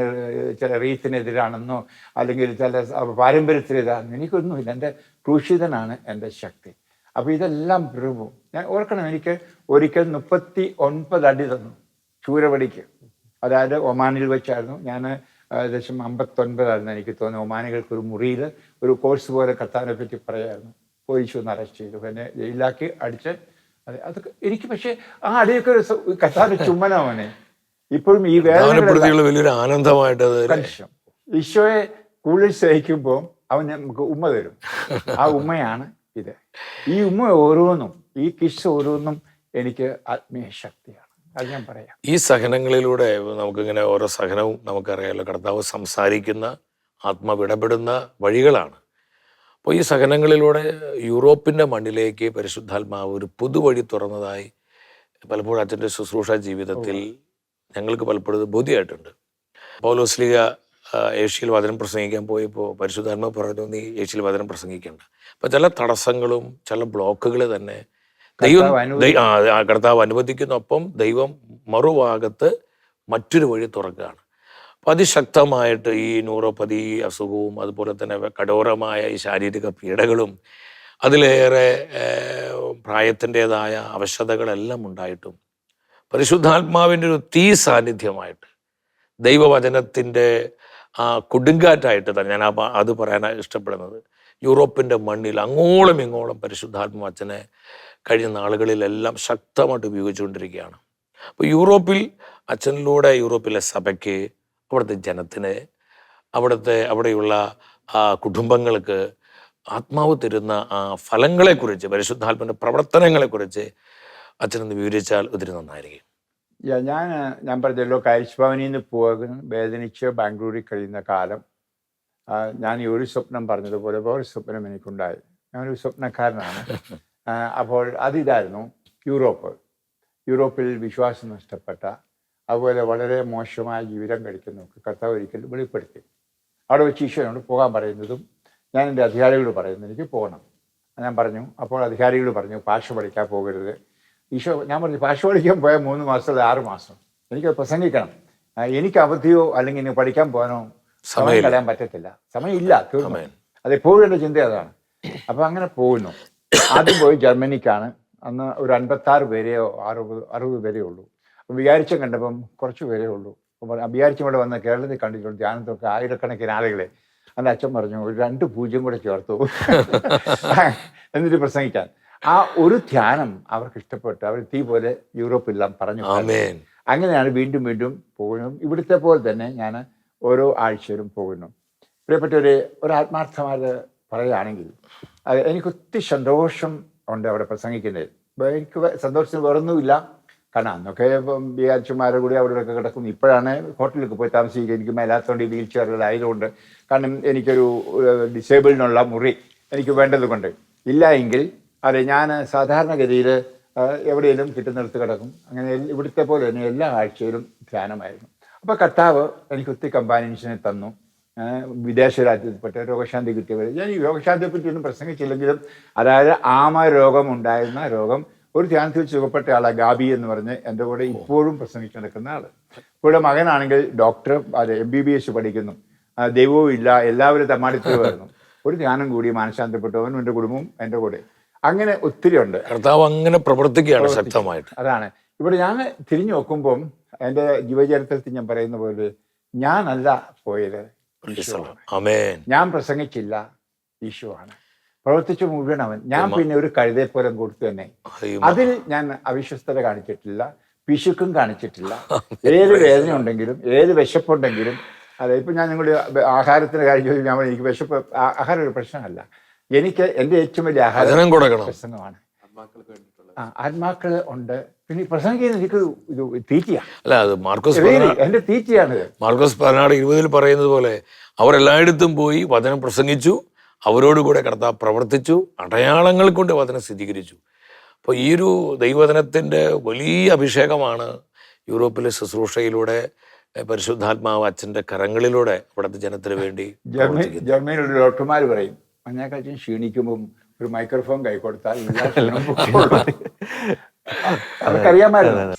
S2: ചില റീത്തിനെതിരാണെന്നോ അല്ലെങ്കിൽ ചില പാരമ്പര്യത്തിനെതിരാണെന്നോ എനിക്കൊന്നുമില്ല. എന്റെ ക്രൂശിതനാണ് എന്റെ ശക്തി. അപ്പോൾ ഇതെല്ലാം പ്രഭു. ഞാൻ ഓർക്കണം എനിക്ക് ഒരിക്കൽ മുപ്പത്തി ഒൻപത് അടി തന്നു ചൂരവടിക്ക്. അതായത് ഒമാനിൽ വെച്ചായിരുന്നു. ഞാൻ ഏകദേശം അമ്പത്തൊൻപതായിരുന്നു എനിക്ക് തോന്നുന്നു ഒമാനികൾക്ക് ഒരു മുറിയിൽ ഒരു കോഴ്സ് പോലെ കത്താനെ പറ്റി പറയായിരുന്നു. പോലീസ് ഒന്ന് അറസ്റ്റ് ചെയ്തു. എന്നെ ജയിലാക്കി അടിച്ച് അതെ അതൊക്കെ എനിക്ക് പക്ഷേ ആ അടിയൊക്കെ ഒരു സ- ചുമ്മനാവനെ ഇപ്പോഴും ഈ
S1: വലിയൊരു ആനന്ദമായിട്ട്
S2: ഈശോയെ കൂടുതൽ സ്നേഹിക്കുമ്പോൾ അവൻ നമുക്ക് ഉമ്മ തരും. ആ ഉമ്മയാണ് ഇത്. ഈ ഉമ്മ ഓരോന്നും ഈ കിസ് ഓരോന്നും എനിക്ക് ആത്മീയ ശക്തിയാണ്. അത് ഞാൻ പറയാം.
S1: ഈ സഹനങ്ങളിലൂടെ നമുക്കിങ്ങനെ ഓരോ സഹനവും നമുക്കറിയാമല്ലോ കർത്താവ് സംസാരിക്കുന്ന ആത്മവിടപെടുന്ന വഴികളാണ്. അപ്പോൾ ഈ സഹനങ്ങളിലൂടെ യൂറോപ്പിന്റെ മണ്ണിലേക്ക് പരിശുദ്ധാത്മാവ് ഒരു പുതുവഴി തുറന്നതായി പലപ്പോഴും അച്ഛന്റെ ശുശ്രൂഷ ജീവിതത്തിൽ ഞങ്ങൾക്ക് പലപ്പോഴും ഇത് ബോധ്യമായിട്ടുണ്ട്. പൗലോസ്ലിക ഏഷ്യയിൽ വചനം പ്രസംഗിക്കാൻ പോയപ്പോൾ പരിശുദ്ധാത്മ പറഞ്ഞു നീ ഏഷ്യയിൽ വചനം പ്രസംഗിക്കേണ്ട. അപ്പം ചില തടസ്സങ്ങളും ചില ബ്ലോക്കുകൾ തന്നെ ദൈവം
S2: കർത്താവ്
S1: അനുവദിക്കുന്നൊപ്പം ദൈവം മറുഭാഗത്ത് മറ്റൊരു വഴി തുറക്കുകയാണ്. അതിശക്തമായിട്ട് ഈ ന്യൂറോപ്പതി അസുഖവും അതുപോലെ തന്നെ കഠോരമായ ഈ ശാരീരിക പീഡകളും അതിലേറെ പ്രായത്തിന്റെതായ അവശതകളെല്ലാം ഉണ്ടായിട്ടും പരിശുദ്ധാത്മാവിന്റെ ഒരു തീ സാന്നിധ്യമായിട്ട് ദൈവവചനത്തിന്റെ ആ കൊടുങ്കാറ്റായിട്ട് തന്നെ ഞാൻ അത് പറയാൻ ഇഷ്ടപ്പെടുന്നത്. യൂറോപ്പിന്റെ മണ്ണിൽ അങ്ങോളം ഇങ്ങോളം പരിശുദ്ധാത്മാവച്ചനെ കഴിഞ്ഞ നാളുകളിലെല്ലാം ശക്തമായിട്ട് ഉപയോഗിച്ചുകൊണ്ടിരിക്കുകയാണ്. അപ്പോൾ യൂറോപ്പിൽ അച്ഛനിലൂടെ യൂറോപ്പിലെ സഭയ്ക്ക് അവിടുത്തെ ജനത്തിന് അവിടുത്തെ അവിടെയുള്ള ആ കുടുംബങ്ങൾക്ക് ആത്മാവ് തരുന്ന ആ ഫലങ്ങളെക്കുറിച്ച് പരിശുദ്ധാത്മന്റെ പ്രവർത്തനങ്ങളെക്കുറിച്ച് അച്ഛനൊന്ന് വിവരിച്ചാൽ ഒത്തിരി നന്നായിരിക്കും.
S2: ഞാൻ ഞാൻ പറഞ്ഞല്ലോ കാഴ്ചഭവനിൽ നിന്ന് പോകുന്ന വേദനിച്ച് ബാംഗ്ലൂരിൽ കഴിയുന്ന കാലം ഞാൻ ഈ ഒരു സ്വപ്നം പറഞ്ഞതുപോലെ വേറെ സ്വപ്നം എനിക്കുണ്ടായി. ഞാനൊരു സ്വപ്നക്കാരനാണ്. അപ്പോൾ അതിതായിരുന്നു യൂറോപ്പ്. യൂറോപ്പിൽ വിശ്വാസം നഷ്ടപ്പെട്ട അതുപോലെ വളരെ മോശമായ ജീവിതം കഴിക്കുന്നവർക്ക് കർത്താവ് ഒരിക്കലും വെളിപ്പെടുത്തി. അവിടെ വെച്ച് ഈശോനോട് പോകാൻ പറയുന്നതും ഞാൻ എന്റെ അധികാരികളോട് പറയുന്നു എനിക്ക് പോകണം. ഞാൻ പറഞ്ഞു അപ്പോൾ അധികാരികൾ പറഞ്ഞു ഭാഷ പഠിക്കാൻ പോകരുത്. ഈശോ ഞാൻ പറഞ്ഞു ഭാഷ പഠിക്കാൻ പോയാൽ മൂന്ന് മാസം അല്ല ആറ് മാസം. എനിക്ക് പ്രസംഗിക്കണം. എനിക്ക് അവധിയോ അല്ലെങ്കിൽ ഇനി പഠിക്കാൻ പോകാനോ സമയം കളയാൻ പറ്റത്തില്ല. സമയമില്ല തീർന്നു. അതെപ്പോഴും എന്റെ ചിന്ത അതാണ്. അപ്പം അങ്ങനെ പോകുന്നു. ആദ്യം പോയി ജർമ്മനിക്കാണ്. അന്ന് ഒരു അൻപത്താറ് പേരെയോ അറുപത് അറുപത് പേരേ ഉള്ളൂ വിചാരിച്ച കണ്ടപ്പം കുറച്ച് പേരേ ഉള്ളൂ. വിചാരിച്ച കൂടെ വന്ന കേരളത്തിൽ കണ്ടിട്ടുണ്ട് ധ്യാനത്തൊക്കെ ആയിരക്കണക്കിന് ആളുകളെ. അന്ന് അച്ഛൻ പറഞ്ഞു ഒരു രണ്ട് പൂജ്യം കൂടെ ചേർത്തു? എന്നിട്ട് പ്രസംഗിക്കാൻ. ആ ഒരു ധ്യാനം അവർക്ക് ഇഷ്ടപ്പെട്ടു. അവർ തീ പോലെ യൂറോപ്പെല്ലാം പറഞ്ഞു അങ്ങനെയാണ് വീണ്ടും വീണ്ടും പോകുന്നു ഇവിടുത്തെ പോലെ തന്നെ ഞാൻ ഓരോ ആഴ്ചയിലും പോകുന്നു. പ്രിയപ്പെട്ടവരെ ഒരു ആത്മാർത്ഥമായത് പറയുകയാണെങ്കിൽ അത് എനിക്ക് ഒത്തിരി സന്തോഷം ഉണ്ട് അവിടെ പ്രസംഗിക്കുന്നതിൽ എനിക്ക് സന്തോഷം സന്തോഷത്തിന് വേറൊന്നുമില്ല. കാരണം അന്നൊക്കെ ഇപ്പം ബിഹാർച്ചുമാരുടെ കൂടി അവിടെയൊക്കെ കിടക്കുന്നു. ഇപ്പോഴാണ് ഹോട്ടലിലൊക്കെ പോയി താമസിക്കുക. എനിക്ക് മേലാത്തോണ്ട് വീൽ ചെയറുകളായതുകൊണ്ട് കാരണം എനിക്കൊരു ഡിസേബിളിനുള്ള മുറി എനിക്ക് വേണ്ടത് കൊണ്ട്. ഇല്ല എങ്കിൽ അതെ ഞാൻ സാധാരണഗതിയിൽ എവിടെയെങ്കിലും കിട്ടുന്നിടത്ത് കിടക്കും. അങ്ങനെ ഇവിടുത്തെ പോലെ തന്നെ എല്ലാ ആഴ്ചയിലും ധ്യാനമായിരുന്നു. അപ്പോൾ കർത്താവ് എനിക്ക് ഒത്തിരി കമ്പാനിയൻസിനെ തന്നു. വിദേശ രാജ്യത്തിൽപ്പെട്ട രോഗശാന്തി കിട്ടിയവർ ഞാൻ ഈ രോഗശാന്തിയെ പറ്റി ഒന്നും പ്രസംഗിച്ചില്ലെങ്കിലും അതായത് ആമ രോഗം ഉണ്ടായിരുന്ന രോഗം ഒരു ധ്യാനത്തിൽ സുഖപ്പെട്ട ആളാണ് ഗാബി എന്ന് പറഞ്ഞ് എന്റെ കൂടെ ഇപ്പോഴും പ്രസംഗിച്ചു നടക്കുന്ന ആൾ. ഇവിടെ മകനാണെങ്കിൽ doctor M B B S പഠിക്കുന്നു. ദൈവവും ഇല്ല എല്ലാവരും തമ്മാടിത്തരമായിരുന്നു ഒരു ധ്യാനം കൂടി മാനശാന്തപ്പെട്ടവൻ എന്റെ കുടുംബവും എന്റെ കൂടെ. അങ്ങനെ ഒത്തിരി ഉണ്ട്.
S1: കർത്താവ് അങ്ങനെ പ്രവർത്തിക്കുകയാണ് ശക്തമായിട്ട്.
S2: അതാണ്. ഇവിടെ ഞാൻ തിരിഞ്ഞു നോക്കുമ്പം എന്റെ ജീവചരിത്രത്തിൽ ഞാൻ പറയുന്ന പോലെ ഞാനല്ല പോയത്. ഞാൻ പ്രസംഗിച്ചില്ല ഈശോ ആണ് പ്രവർത്തിച്ചു മുഴുവൻ അവൻ. ഞാൻ പിന്നെ ഒരു കഴുതേപ്പോലം കൊടുത്തു തന്നെ. അതിൽ ഞാൻ അവിശ്വസ്തത കാണിച്ചിട്ടില്ല പിശുക്കും കാണിച്ചിട്ടില്ല. ഏത് വേദന ഉണ്ടെങ്കിലും ഏത് വിശപ്പുണ്ടെങ്കിലും അതെ ഇപ്പൊ ഞാൻ നിങ്ങളുടെ ആഹാരത്തിന്റെ കാര്യം ചോദിച്ചു ഞാൻ എനിക്ക് വിശപ്പ് ആഹാരം ഒരു പ്രശ്നമല്ല. എനിക്ക് എന്റെ ഏറ്റവും വലിയ ആഹാരം പ്രസംഗമാണ്. ആ ആത്മാക്കൾ ഉണ്ട്. പിന്നെ ഈ പ്രസംഗിക്കുന്നത് എനിക്ക് ഇത് തീറ്റിയാ.
S1: അല്ല അത് മാർക്കോസ്
S2: എന്റെ തീറ്റിയാണ്
S1: മാർക്കോസ് പതിനാട് ഇരുപതിൽ പറയുന്നത് പോലെ അവർ എല്ലായിടത്തും പോയി വചനം പ്രസംഗിച്ചു. അവരോട് കൂടെ കർത്താവ് പ്രവർത്തിച്ചു അടയാളങ്ങൾ കൊണ്ട് വചനം സ്ഥിരീകരിച്ചു. അപ്പോൾ ഈ ഒരു ദൈവവചനത്തിന്റെ വലിയ അഭിഷേകമാണ് യൂറോപ്പിലെ ശുശ്രൂഷയിലൂടെ പരിശുദ്ധാത്മാവ് അച്ഛന്റെ കരങ്ങളിലൂടെ അവിടുത്തെ ജനത്തിന് വേണ്ടി
S2: ജർമ്മനി ജർമ്മനിയിലുള്ള ഡോക്ടർമാർ പറയും മഞ്ഞാക്കാച്ചും ക്ഷീണിക്കുമ്പം ഒരു മൈക്രോഫോൺ കൈ കൊടുത്താൽ അവർക്കറിയാമായിരുന്നു.